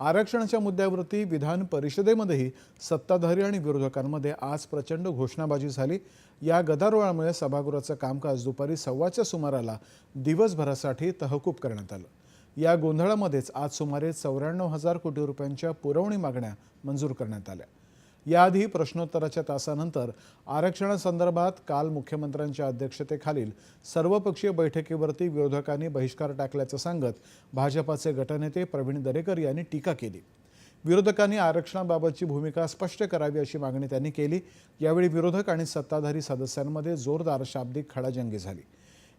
आरक्षणाच्या मुद्द्यावरती विधान परिषदेमध्येही सत्ताधारी आणि विरोधकांमध्ये आज प्रचंड घोषणाबाजी झाली. या गदारोळामुळे सभागृहाचं कामकाज दुपारी सव्वाच्या सुमाराला दिवसभरासाठी तहकूब करण्यात आलं. या गोंधळामध्येच आज सुमारे चौऱ्याण्णव हजार कोटी रुपयांच्या पुरवणी मागण्या मंजूर करण्यात आल्या. याआधी प्रश्नोत्तराच्या तासानंतर आरक्षणासंदर्भात काल मुख्यमंत्र्यांच्या अध्यक्षतेखालील सर्वपक्षीय बैठकीवरती विरोधकांनी बहिष्कार टाकल्याचं सांगत भाजपाचे गटनेते प्रवीण दरेकर यांनी टीका केली. विरोधकांनी आरक्षणाबाबतची भूमिका स्पष्ट करावी अशी मागणी त्यांनी केली. यावेळी विरोधक आणि सत्ताधारी सदस्यांमध्ये जोरदार शाब्दिक खडाजंगी झाली.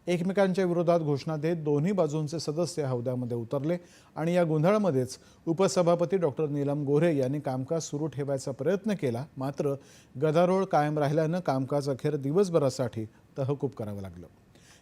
एकमेकांच्या विरोधात घोषणा देत दोन्ही बाजूंचे सदस्य हौद्यामध्ये उतरले आणि या गोंधळामध्येच उपसभापती डॉक्टर नीलम गोऱ्हे यांनी कामकाज सुरू ठेवायचा प्रयत्न केला. मात्र गदारोळ कायम राहिल्यानं कामकाज अखेर दिवसभरासाठी तहकूब करावं लागलं.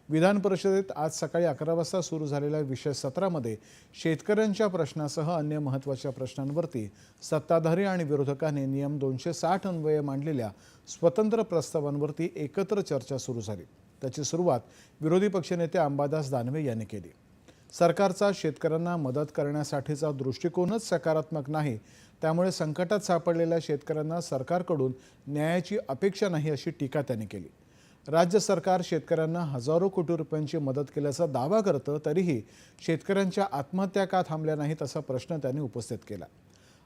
विधान परिषदेत आज सकाळी अकरा वाजता सुरू झालेल्या विशेष सत्रामध्ये शेतकऱ्यांच्या प्रश्नासह अन्य महत्त्वाच्या प्रश्नांवरती सत्ताधारी आणि विरोधकांनी नियम दोनशे साठ अन्वये मांडलेल्या स्वतंत्र प्रस्तावांवरती एकत्र चर्चा सुरू झाली. त्याची सुरुवात विरोधी पक्षनेते अंबादास दानवे यांनी केली. सरकारचा शेतकऱ्यांना मदत करण्यासाठीचा दृष्टिकोनच सकारात्मक नाही त्यामुळे संकटात सापडलेल्या शेतकऱ्यांना सरकारकडून न्यायाची अपेक्षा नाही अशी टीका त्यांनी केली. राज्य सरकार शेतकऱ्यांना हजारो कोटी रुपयांची मदत केल्याचा दावा करतं तरीही शेतकऱ्यांच्या आत्महत्या का थांबल्या नाहीत असा प्रश्न त्यांनी उपस्थित केला.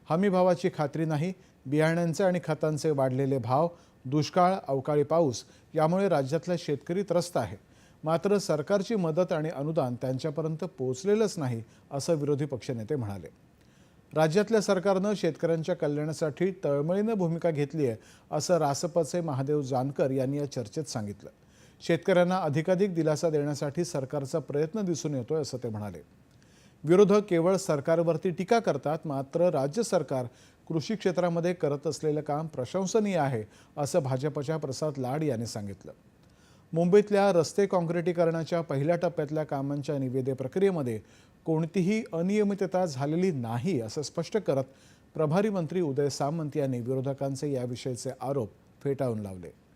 हमीभावाची खात्री नाही बियाण्यांचे आणि खतांचे वाढलेले भाव दुष्काळ अवकाळी पाऊस यामुळे राज्यातला शेतकरी त्रस्त आहे. मात्र सरकारची मदत आणि अनुदान त्यांच्यापर्यंत पोहोचलेलंच नाही असं विरोधी पक्षनेते म्हणाले. राज्यातल्या सरकारनं शेतकऱ्यांच्या कल्याणासाठी तळमळीनं भूमिका घेतली आहे असं रासपचे महादेव जानकर यांनी या चर्चेत सांगितलं. शेतकऱ्यांना अधिकाधिक दिलासा देण्यासाठी सरकारचा प्रयत्न दिसून येतोय असं ते म्हणाले. विरोधक केवळ सरकारवरती टीका करतात मात्र राज्य सरकार कृषी क्षेत्रामध्ये करत असलेलं काम प्रशंसनीय आहे असं भाजपच्या प्रसाद लाड यांनी सांगितलं. मुंबईतल्या रस्ते काँक्रिटीकरणाच्या पहिल्या टप्प्यातल्या कामांच्या निवेदे प्रक्रियेमध्ये कोणतीही अनियमितता झालेली नाही असं स्पष्ट करत प्रभारी मंत्री उदय सामंत यांनी विरोधकांचे याविषयीचे आरोप फेटाळून लावले.